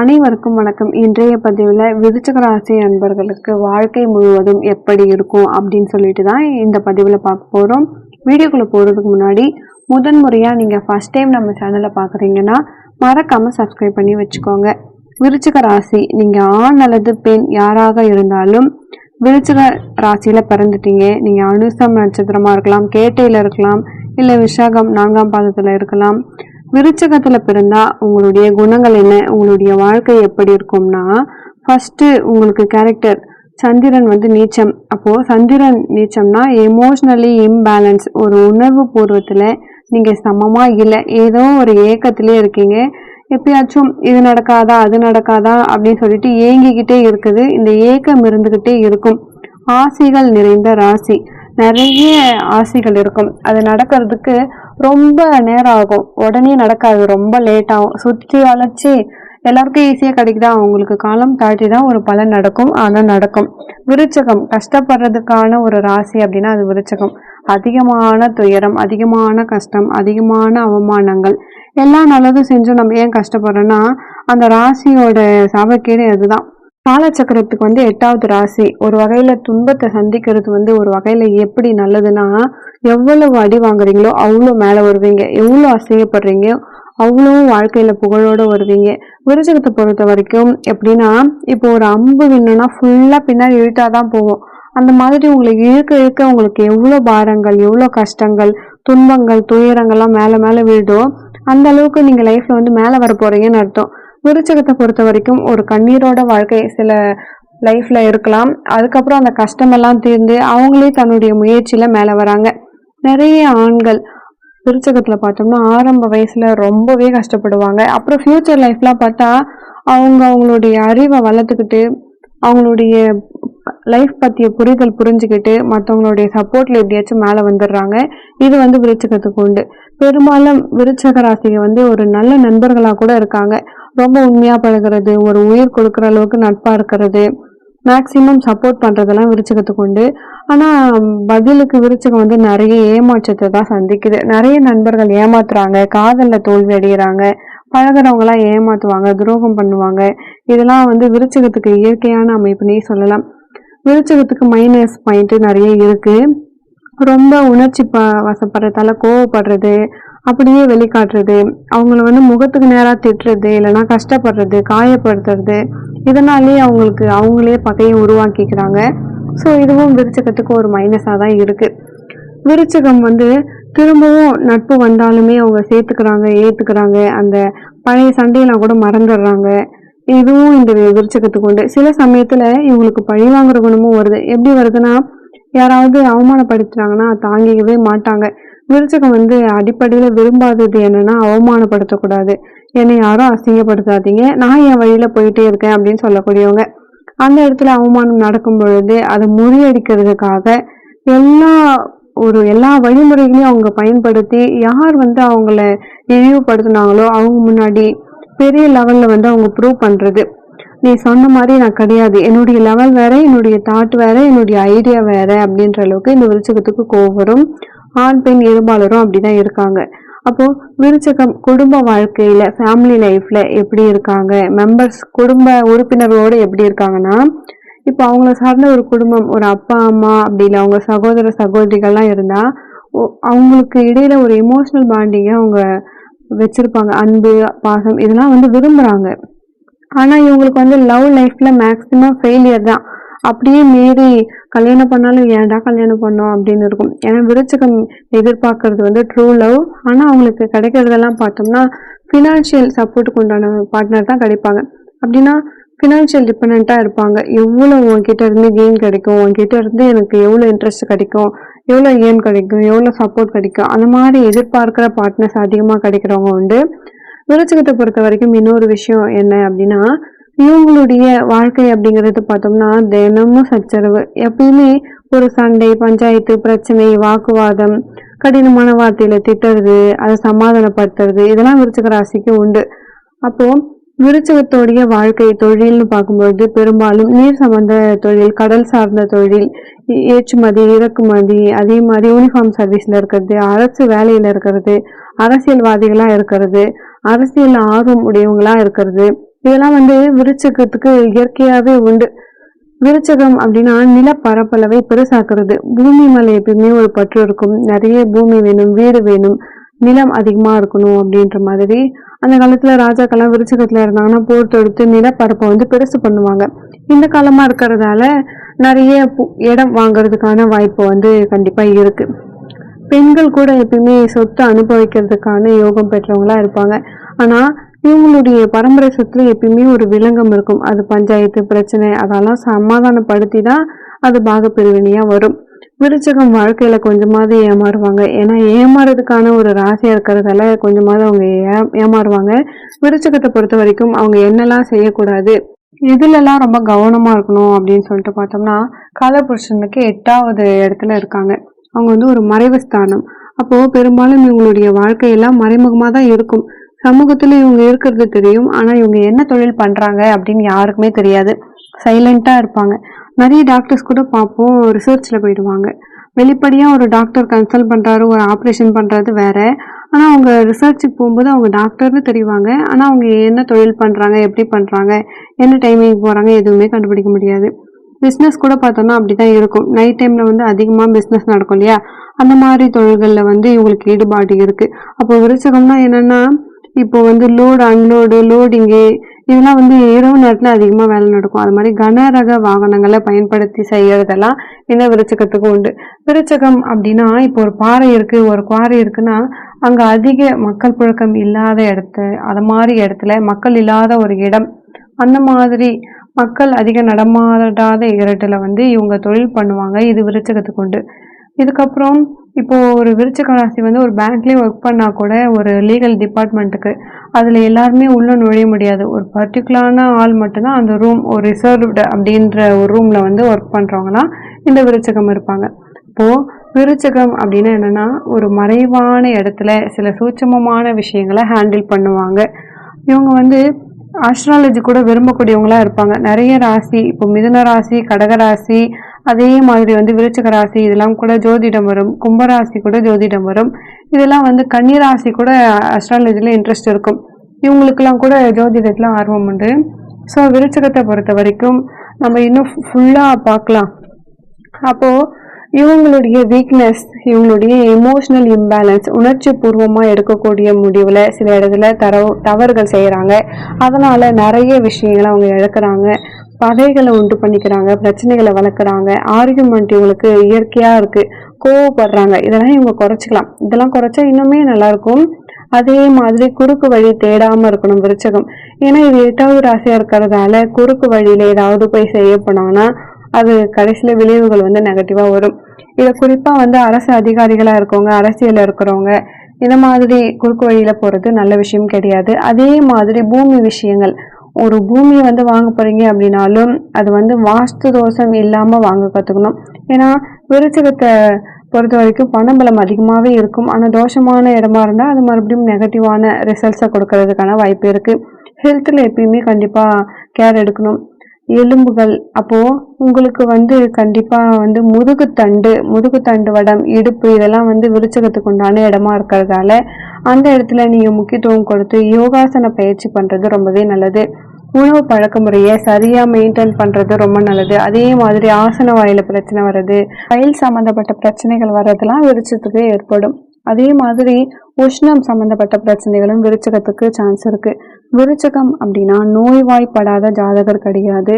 அனைவருக்கும் வணக்கம். இன்றைய பதிவில் விருச்சக ராசி அன்பர்களுக்கு வாழ்க்கை முழுவதும் எப்படி இருக்கும் அப்படின்னு சொல்லிட்டு தான் இந்த பதிவில் பார்க்க போகிறோம் வீடியோக்குள்ளே போகிறதுக்கு முன்னாடி முதன் முறையாக நீங்கள் ஃபஸ்ட் டைம் நம்ம சேனலை பார்க்குறீங்கன்னா மறக்காமல் சப்ஸ்கிரைப் பண்ணி வச்சுக்கோங்க. விருச்சிக ராசி நீங்கள் ஆண் அல்லது பெண் யாராக இருந்தாலும் விருச்சிக ராசியில் பிறந்துட்டீங்க. நீங்கள் அனுசம் நட்சத்திரமாக இருக்கலாம் கேட்டையில் இருக்கலாம் இல்லை விஷாகம் நான்காம் பாதத்தில் இருக்கலாம். விருச்சகத்தில் பிறந்தா உங்களுடைய குணங்கள் என்ன? உங்களுடைய வாழ்க்கை எப்படி இருக்கும்னா ஃபர்ஸ்ட் உங்களுக்கு கேரக்டர் சந்திரன் வந்து நீச்சம். அப்போ சந்திரன் நீச்சம்னா எமோஷ்னலி இம்பேலன்ஸ் ஒரு உணர்வு பூர்வத்தில் நீங்கள் சமமா இல்லை. ஏதோ ஒரு ஏக்கத்திலே இருக்கீங்க. எப்பயாச்சும் இது நடக்காதா அது நடக்காதா அப்படின்னு சொல்லிட்டு ஏங்கிக்கிட்டே இருக்குது. இந்த ஏக்கம் இருந்துகிட்டே இருக்கும். ஆசைகள் நிறைந்த ராசி. நிறைய ஆசைகள் இருக்கும். அது நடக்கிறதுக்கு ரொம்ப நேரம் ஆகும் உடனே நடக்காது. ரொம்ப லேட் ஆகும். சுற்றி வளைச்சி எல்லாருக்கும் ஈஸியாக கிடைக்குதா? அவங்களுக்கு காலம் தாட்டி தான் ஒரு பலன் நடக்கும். ஆனால் நடக்கும். விருச்சகம். கஷ்டப்படுறதுக்கான ஒரு ராசி அப்படின்னா அது விருச்சகம். அதிகமான துயரம் அதிகமான கஷ்டம் அதிகமான அவமானங்கள். எல்லா நல்லதும் செஞ்சும் நம்ம ஏன் கஷ்டப்படுறோன்னா அந்த ராசியோட சாபக்கேடு அதுதான். காலச்சக்கரத்துக்கு வந்து எட்டாவது ராசி. ஒரு வகையில துன்பத்தை சந்திக்கிறது வந்து ஒரு வகையில எப்படி நல்லதுன்னா எவ்வளவு அடி வாங்குறீங்களோ அவ்வளோ மேலே வருவீங்க. எவ்வளோ அசையப்படுறீங்க அவ்வளவும் வாழ்க்கையில புகழோட வருவீங்க. விருச்சகத்தை பொறுத்த வரைக்கும் எப்படின்னா இப்போ ஒரு அம்பு விண்ணுன்னா ஃபுல்லா பின்னாடி இழுத்தாதான் போகும். அந்த மாதிரி உங்களை இழுக்க இழுக்க உங்களுக்கு எவ்வளோ பாரங்கள் எவ்வளோ கஷ்டங்கள் துன்பங்கள் துயரங்கள்லாம் மேலே மேலே விழுதோ அந்த அளவுக்கு நீங்கள் லைஃப்ல வந்து மேலே வர போறீங்கன்னு அர்த்தம். விருச்சகத்தை பொறுத்த வரைக்கும் ஒரு கண்ணீரோட வாழ்க்கை சில லைஃப்ல இருக்கலாம். அதுக்கப்புறம் அந்த கஷ்டமெல்லாம் தீர்ந்து அவங்களே தன்னுடைய முயற்சியில மேலே வராங்க. நிறைய ஆண்கள் விருச்சகத்துல பார்த்தோம்னா ஆரம்ப வயசுல ரொம்பவே கஷ்டப்படுவாங்க. அப்புறம் ஃபியூச்சர் லைஃப்லாம் பார்த்தா அவங்க அவங்களுடைய அறிவை வளர்த்துக்கிட்டு அவங்களுடைய லைஃப் பற்றிய புரிதல் புரிஞ்சுக்கிட்டு மற்றவங்களுடைய சப்போர்ட்டில் எப்படியாச்சும் மேலே வந்துடுறாங்க. இது வந்து விருச்சகத்துக்கு உண்டு. பெரும்பாலும் விருச்சக ராசிக வந்து ஒரு நல்ல நண்பர்களாக கூட இருக்காங்க. ரொம்ப உண்மையாக பழகிறது ஒரு உயிர் கொடுக்குற அளவுக்கு நட்பாக இருக்கிறது மேக்சிமம் சப்போர்ட் பண்ணுறதெல்லாம் விருச்சகத்துக்கு உண்டு. ஆனால் பதிலுக்கு விருச்சகம் வந்து நிறைய ஏமாற்றத்தை தான் சந்திக்குது. நிறைய நண்பர்கள் ஏமாத்துறாங்க காதலில் தோல்வி அடைகிறாங்க பழகிறவங்களாம் ஏமாற்றுவாங்க துரோகம் பண்ணுவாங்க. இதெல்லாம் வந்து விருச்சகத்துக்கு இயற்கையான அமைப்புனே சொல்லலாம். விருச்சகத்துக்கு மைனஸ் பாயிண்ட்டு நிறைய இருக்குது ரொம்ப உணர்ச்சி ப வசப்படுறதால கோவப்படுறது அப்படியே வெளிக்காட்டுறது அவங்கள வந்து முகத்துக்கு நேராக திட்டுறது இல்லைன்னா கஷ்டப்படுறது காயப்படுத்துறது இதனாலேயே அவங்களுக்கு அவங்களே பகையை உருவாக்கிக்கிறாங்க. ஸோ இதுவும் விருச்சகத்துக்கு ஒரு மைனஸாக தான் இருக்குது விருச்சகம் வந்து திரும்பவும் நட்பு வந்தாலுமே அவங்க சேர்த்துக்கிறாங்க ஏற்றுக்கிறாங்க அந்த பழைய சண்டையெல்லாம் கூட மறந்துடுறாங்க. இதுவும் இந்த விவரிச்சு உண்டு சில சமயத்தில் இவங்களுக்கு பழி வாங்குற குணமும் வருது. எப்படி வருதுன்னா யாராவது அவமானப்படுத்துறாங்கன்னா தாங்கிக்கவே மாட்டாங்க. விருச்சகம் வந்து அடிப்படையில் விரும்பாதது என்னன்னா அவமானப்படுத்தக்கூடாது. என்னை யாரும் அசிங்கப்படுத்தாதீங்க. நான் என் வழியில் போயிட்டே இருக்கேன் அப்படின்னு சொல்லக்கூடியவங்க. அந்த இடத்துல அவமானம் நடக்கும் பொழுது அதை முறியடிக்கிறதுக்காக எல்லா ஒரு எல்லா வழிமுறைகளையும் அவங்க பயன்படுத்தி யார் வந்து அவங்கள இழிவுபடுத்தினாங்களோ அவங்க முன்னாடி பெரிய லெவலில் வந்து அவங்க ப்ரூவ் பண்ணுறது நீ சொன்ன மாதிரி நான் கிடையாது. என்னுடைய லெவல் வேற என்னுடைய தாட் வேற என்னுடைய ஐடியா வேற அப்படின்ற அளவுக்கு இந்த விருச்சகத்துக்கு கோவரும் ஆண் பெண் இருபாலரும் அப்படிதான் இருக்காங்க. அப்போ விருச்சகம் குடும்ப வாழ்க்கையில ஃபேமிலி லைஃப்ல எப்படி இருக்காங்க? மெம்பர்ஸ் குடும்ப உறுப்பினரோடு எப்படி இருக்காங்கன்னா இப்போ அவங்கள சார்ந்த ஒரு குடும்பம் ஒரு அப்பா அம்மா அப்படி இல்லை அவங்க சகோதர சகோதரிகள்லாம் இருந்தால் ஒ- அவங்களுக்கு இடையில ஒரு எமோஷனல் பாண்டிங்கை அவங்க வச்சிருப்பாங்க. அன்பு பாசம் இதெல்லாம் வந்து விரும்புகிறாங்க ஆனால் இவங்களுக்கு வந்து லவ் லைஃப்பில் மேக்ஸிமம் ஃபெயிலியர் தான். அப்படியே மீறி கல்யாணம் பண்ணாலும் ஏன்டா கல்யாணம் பண்ணோம் அப்படின்னு இருக்கும். ஏன்னா விருச்சகம் எதிர்பார்க்கறது வந்து ட்ரூ லவ் ஆனால் அவங்களுக்கு கிடைக்கிறதெல்லாம் பார்த்தோம்னா ஃபினான்ஷியல் சப்போர்ட்டுக்கு உண்டான பார்ட்னர் தான் கிடைப்பாங்க. அப்படின்னா ஃபினான்ஷியல் டிபெண்ட்டாக இருப்பாங்க. எவ்வளோ உங்ககிட்ட இருந்து கெயின் கிடைக்கும்? உங்ககிட்ட இருந்து எனக்கு எவ்வளோ இன்ட்ரெஸ்ட் கிடைக்கும்? எவ்வளோ ஏன் கிடைக்கும்? எவ்வளோ சப்போர்ட் கிடைக்கும்? அந்த மாதிரி எதிர்பார்க்குற பார்ட்னர்ஸ் அதிகமாக கிடைக்கிறவங்க உண்டு. விருச்சகத்தை பொறுத்த வரைக்கும் இன்னொரு விஷயம் என்ன அப்படின்னா இவங்களுடைய வாழ்க்கை அப்படிங்கிறது பார்த்தோம்னா தினமும் சச்சரவு. எப்பயுமே ஒரு சண்டை பஞ்சாயத்து பிரச்சனை வாக்குவாதம் கடினமான வார்த்தையில திட்டுறது அதை சமாதானப்படுத்துறது இதெல்லாம் விருச்சக ராசிக்கு உண்டு. அப்போது விருச்சகத்தோடைய வாழ்க்கை தொழில்னு பார்க்கும்பொழுது பெரும்பாலும் நீர் சம்பந்த தொழில் கடல் சார்ந்த தொழில் ஏற்றுமதி இறக்குமதி அதே மாதிரி யூனிஃபார்ம் சர்வீஸ்ல இருக்கிறது அரசு வேலையில இருக்கிறது அரசியல்வாதிகளா இருக்கிறது அரசியல் ஆர்வம் உடையவங்களா இருக்கிறது. இதெல்லாம் வந்து விருச்சகத்துக்கு இயற்கையாவே உண்டு. விருச்சகம் அப்படின்னா நிலப்பரப்பளவை பெருசாக்குறது. பூமி மலை எப்பயுமே ஒரு பற்று இருக்கும். நிறைய பூமி வேணும் வீடு வேணும். நிலம் அதிகமாக இருக்கணும் அப்படின்ற மாதிரி அந்த காலத்தில் ராஜாக்கெல்லாம் விருச்சகத்தில் இருந்தாங்கன்னா போர் தொடுத்து நிலப்பரப்பை வந்து பெருசு பண்ணுவாங்க. இந்த காலமாக இருக்கிறதால நிறைய பு- இடம் வாங்குறதுக்கான வாய்ப்பு வந்து கண்டிப்பாக இருக்குது பெண்கள் கூட எப்பயுமே சொத்து அனுபவிக்கிறதுக்கான யோகம் பெற்றவங்களா இருப்பாங்க. ஆனால் இவங்களுடைய பரம்பரை சொத்துல எப்பயுமே ஒரு விலங்கம் இருக்கும். அது பஞ்சாயத்து பிரச்சனை அதெல்லாம் சமாதானப்படுத்தி தான் அது பாகப்பிரிவினையாக வரும். விருச்சகம் வாழ்க்கையில கொஞ்சமாவது ஏமாறுவாங்க. ஏன்னா ஏமாறதுக்கான ஒரு ராசியா இருக்கிறதால கொஞ்சமாவது அவங்க ஏ- ஏமாறுவாங்க. விருச்சகத்தை பொறுத்த வரைக்கும் அவங்க என்னெல்லாம் செய்யக்கூடாது இதுலலாம் ரொம்ப கவனமா இருக்கணும் அப்படின்னு சொல்லிட்டு பார்த்தோம்னா காலபுருஷனுக்கு எட்டாவது இடத்துல இருக்காங்க. அவங்க வந்து ஒரு மறைவு ஸ்தானம். அப்போ பெரும்பாலும் இவங்களுடைய வாழ்க்கையெல்லாம் மறைமுகமா தான் இருக்கும். சமூகத்துல இவங்க இருக்கிறது தெரியும். ஆனா இவங்க என்ன தொழில் பண்றாங்க அப்படின்னு யாருக்குமே தெரியாது. சைலண்டா இருப்பாங்க. நிறைய டாக்டர்ஸ் கூட பார்ப்போம் ரிசர்ச்சில் போயிடுவாங்க. வெளிப்படையாக ஒரு டாக்டர் கன்சல்ட் பண்ணுறாரு ஒரு ஆப்ரேஷன் பண்ணுறது வேற. ஆனால் அவங்க ரிசர்ச்சுக்கு போகும்போது அவங்க டாக்டர்னு தெரிவாங்க. ஆனால் அவங்க என்ன தொழில் பண்ணுறாங்க எப்படி பண்ணுறாங்க என்ன டைமிங் போகிறாங்க எதுவுமே கண்டுபிடிக்க முடியாது. பிஸ்னஸ் கூட பார்த்தோம்னா அப்படிதான் இருக்கும். நைட் டைமில் வந்து அதிகமாக பிஸ்னஸ் நடக்கும் இல்லையா? அந்த மாதிரி தொழில்களில் வந்து இவங்களுக்கு ஈடுபாடு இருக்குது அப்போ விருச்சகம்னா என்னென்னா இப்போ வந்து லோடு அன்லோடு லோடிங்கு இதெல்லாம் வந்து இரவு நேரத்தில் அதிகமாக வேலை நடக்கும். அது மாதிரி கனரக வாகனங்களை பயன்படுத்தி செய்யறதெல்லாம் இந்த விருச்சகத்துக்கு உண்டு. விருச்சகம் அப்படின்னா இப்போ ஒரு பாறை இருக்குது ஒரு குவாரி இருக்குன்னா அங்கே அதிக மக்கள் புழக்கம் இல்லாத இடத்து அது மாதிரி இடத்துல மக்கள் இல்லாத ஒரு இடம் அந்த மாதிரி மக்கள் அதிக நடமாடாத இடத்துல வந்து இவங்க தொழில் பண்ணுவாங்க. இது விருச்சகத்துக்கு உண்டு. இதுக்கப்புறம் இப்போ ஒரு விருச்சக ராசி வந்து ஒரு பேங்க்லேயே ஒர்க் பண்ணா கூட ஒரு லீகல் டிபார்ட்மெண்ட்டுக்கு அதில் எல்லாருமே உள்ளே நுழைய முடியாது. ஒரு பர்டிகுலரான ஆள் மட்டும்தான் அந்த ரூம் ஒரு ரிசர்வ்டு அப்படின்ற ஒரு ரூமில் வந்து ஒர்க் பண்ணுறவங்களாம் இந்த விருச்சகம் இருப்பாங்க. இப்போது விருச்சகம் அப்படின்னா என்னென்னா ஒரு மறைவான இடத்துல சில சூட்சமமான விஷயங்களை ஹேண்டில் பண்ணுவாங்க. இவங்க வந்து ஆஸ்ட்ராலஜி கூட விரும்பக்கூடியவங்களா இருப்பாங்க. நிறைய ராசி இப்போ மிதுன ராசி கடக ராசி அதே மாதிரி வந்து விருச்சிக ராசி இதெல்லாம் கூட ஜோதிடம் வரும். கும்பராசி கூட ஜோதிடம் வரும். இதெல்லாம் வந்து கன்னிராசி கூட அஸ்ட்ராலஜியில் இன்ட்ரெஸ்ட் இருக்கும். இவங்களுக்கெல்லாம் கூட ஜோதிடத்தில் ஆர்வம் உண்டு. ஸோ விருச்சகத்தை பொறுத்த வரைக்கும் நம்ம இன்னும் ஃபுல்லாக பார்க்கலாம். அப்போது இவங்களுடைய வீக்னஸ் இவங்களுடைய எமோஷ்னல் இம்பேலன்ஸ் உணர்ச்சி பூர்வமாக எடுக்கக்கூடிய முடிவில் சில இடத்துல தரவு தவறுகள் செய்கிறாங்க அதனால் நிறைய விஷயங்களை அவங்க இழக்கிறாங்க. பகைகளை உண்டு பண்ணிக்கிறாங்க பிரச்சனைகளை வளர்க்குறாங்க ஆர்கியூமெண்ட் இவங்களுக்கு இயற்கையாக இருக்குது கோவப்படுறாங்க. இதெல்லாம் இவங்க குறைச்சிக்கலாம். இதெல்லாம் குறைச்சா இன்னுமே நல்லாயிருக்கும். அதே மாதிரி குறுக்கு வழி தேடாமல் இருக்கணும் விருச்சகம். ஏன்னா இது எட்டாவது ராசியாக இருக்கிறதால குறுக்கு வழியில் ஏதாவது போய் செய்ய போனாங்கன்னா அது கடைசியில் விளைவுகள் வந்து நெகட்டிவாக வரும். இதை குறிப்பாக வந்து அரசு அதிகாரிகளாக இருக்கவங்க அரசியலில் இருக்கிறவங்க இந்த மாதிரி குறுக்கு வழியில் போகிறது நல்ல விஷயம் கிடையாது. அதே மாதிரி பூமி விஷயங்கள். ஒரு பூமியை வந்து வாங்க போறீங்க அப்படின்னாலும் அது வந்து வாஸ்து தோஷம் இல்லாம வாங்க கத்துக்கணும். ஏன்னா விருச்சகத்தை பொறுத்த வரைக்கும் பணபலம் அதிகமாகவே இருக்கும். ஆனால் தோஷமான இடமா இருந்தால் அது மறுபடியும் நெகட்டிவான ரிசல்ட்ஸை கொடுக்கறதுக்கான வாய்ப்பு இருக்கு. ஹெல்த்தில் எப்பயுமே கண்டிப்பாக கேர் எடுக்கணும். எலும்புகள். அப்போ உங்களுக்கு வந்து கண்டிப்பா வந்து முதுகுத்தண்டு முதுகுத்தண்டு வடம் இடுப்பு இதெல்லாம் வந்து விருச்சகத்துக்கு உண்டான இடமா இருக்கிறதால அந்த இடத்துல நீங்க முக்கியத்துவம் கொடுத்து யோகாசன பயிற்சி பண்றது ரொம்பவே நல்லது. உணவு பழக்க முறையை சரியா மெயின்டைன் பண்றது ரொம்ப நல்லது. அதே மாதிரி ஆசன வாயில பிரச்சனை வர்றது வயல் சம்பந்தப்பட்ட பிரச்சனைகள் வர்றதெல்லாம் விருச்சத்துக்கு ஏற்படும். அதே மாதிரி உஷ்ணம் சம்பந்தப்பட்ட பிரச்சனைகளும் விருச்சகத்துக்கு சான்ஸ் இருக்கு. விருச்சகம் அப்படின்னா நோய்வாய்ப்படாத ஜாதகர் கிடையாது.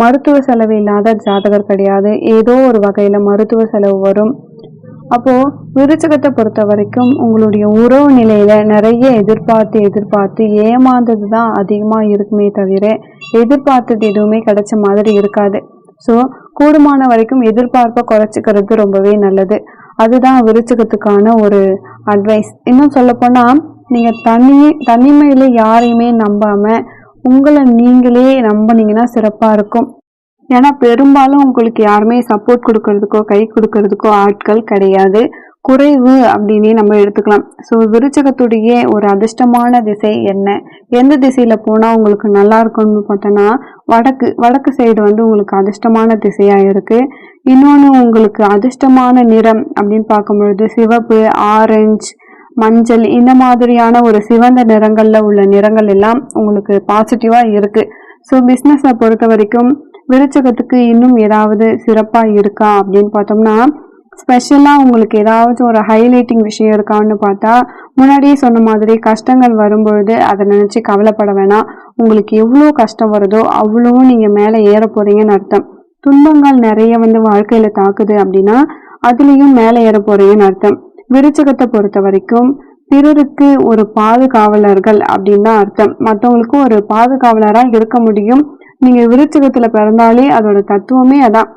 மருத்துவ செலவு இல்லாத ஜாதகர் கிடையாது. ஏதோ ஒரு வகையில் மருத்துவ செலவு வரும். அப்போது விருச்சகத்தை பொறுத்த வரைக்கும் உங்களுடைய உறவு நிலையில் நிறைய எதிர்பார்த்து எதிர்பார்த்து ஏமாந்தது தான் அதிகமாக இருக்குமே தவிர எதிர்பார்த்தது எதுவுமே கிடைச்ச மாதிரி இருக்காது. ஸோ கூடுமான வரைக்கும் எதிர்பார்ப்பை குறைச்சிக்கிறது ரொம்பவே நல்லது. அதுதான் விருச்சகத்துக்கான ஒரு அட்வைஸ் இன்னும் சொல்லப்போனால் நீங்கள் நீங்க தனி தனிமையில யாரையுமே நம்பாம உங்களை நீங்களே நம்பினீங்கன்னா சிறப்பா இருக்கும். ஏன்னா பெரும்பாலும் உங்களுக்கு யாருமே சப்போர்ட் கொடுக்கறதுக்கோ கை கொடுக்கறதுக்கோ ஆட்கள் கிடையாது. குறைவு அப்படின்னே நம்ம எடுத்துக்கலாம். ஸோ விருச்சகத்துடைய ஒரு அதிர்ஷ்டமான திசை என்ன? எந்த திசையில போனா உங்களுக்கு நல்லா இருக்கும்னு பார்த்தோன்னா வடக்கு வடக்கு சைடு வந்து உங்களுக்கு அதிர்ஷ்டமான திசையா இருக்கு. இன்னொன்று உங்களுக்கு அதிர்ஷ்டமான நிறம் அப்படின்னு பார்க்கும்பொழுது சிவப்பு ஆரஞ்சு மஞ்சள் இந்த மாதிரியான ஒரு சிவந்த நிறங்கள்ல உள்ள நிறங்கள் எல்லாம் உங்களுக்கு பாசிட்டிவா இருக்கு. ஸோ பிஸ்னஸை பொறுத்த வரைக்கும் விருச்சகத்துக்கு இன்னும் ஏதாவது சிறப்பாக இருக்கா அப்படின்னு பார்த்தோம்னா ஸ்பெஷலாக உங்களுக்கு ஏதாவது ஒரு ஹைலைட்டிங் விஷயம் இருக்கான்னு பார்த்தா முன்னாடியே சொன்ன மாதிரி கஷ்டங்கள் வரும்பொழுது அதை நினச்சி கவலைப்பட வேணாம். உங்களுக்கு எவ்வளோ கஷ்டம் வருதோ அவ்வளோவும் நீங்கள் மேலே ஏற போகிறீங்கன்னு அர்த்தம். துன்பங்கள் நிறைய வந்து வாழ்க்கையில் தாக்குது அப்படின்னா அதுலேயும் மேலே ஏற போகிறீங்கன்னு அர்த்தம். விருச்சகத்தை பொறுத்த வரைக்கும் பிறருக்கு ஒரு பாதுகாவலர்கள் அப்படின்னு தான் அர்த்தம். மற்றவங்களுக்கும் ஒரு பாதுகாவலராக இருக்க முடியும். நீங்கள் விருச்சகத்துல பிறந்தாலே அதோட தத்துவமே அதான்.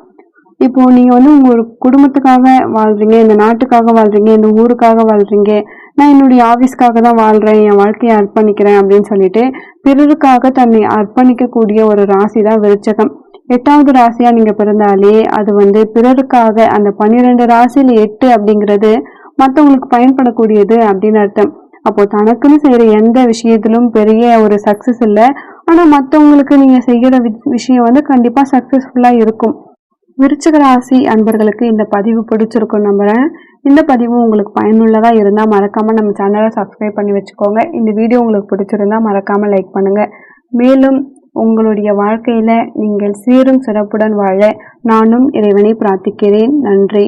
இப்போ நீங்க வந்து உங்க ஒரு குடும்பத்துக்காக வாழ்றீங்க இந்த நாட்டுக்காக வாழ்றீங்க இந்த ஊருக்காக வாழ்றீங்க. நான் என்னுடைய ஆபீஸ்க்காக தான் வாழ்றேன் என் வாழ்க்கையை அர்ப்பணிக்கிறேன் அப்படின்னு சொல்லிட்டு பிறருக்காக தன்னை அர்ப்பணிக்கக்கூடிய ஒரு ராசி தான் விருச்சகம். எட்டாவது ராசியா நீங்க பிறந்தாலே அது வந்து பிறருக்காக அந்த பன்னிரெண்டு ராசியில எட்டு அப்படிங்கிறது மற்றவங்களுக்கு பயன்படக்கூடியது அப்படின்னு அர்த்தம். அப்போ தனக்குன்னு செய்யற எந்த விஷயத்திலும் பெரிய ஒரு சக்சஸ் இல்லை. ஆனா மற்றவங்களுக்கு நீங்க செய்யற விஷயம் வந்து கண்டிப்பா சக்சஸ்ஃபுல்லா இருக்கும். விருச்சிக ராசி அன்பர்களுக்கு இந்த பதிவு பிடிச்சிருக்கும் நம்புறேன். இந்த பதிவு உங்களுக்கு பயனுள்ளதா இருந்தா மறக்காம நம்ம சேனலை சப்ஸ்கிரைப் பண்ணி வச்சுக்கோங்க. இந்த வீடியோ உங்களுக்கு பிடிச்சிருந்தா மறக்காம லைக் பண்ணுங்க. மேலும் உங்களுடைய வாழ்க்கையில நீங்கள் சீரும் சிறப்புடன் வாழ நானும் இறைவனை பிரார்த்திக்கிறேன். நன்றி.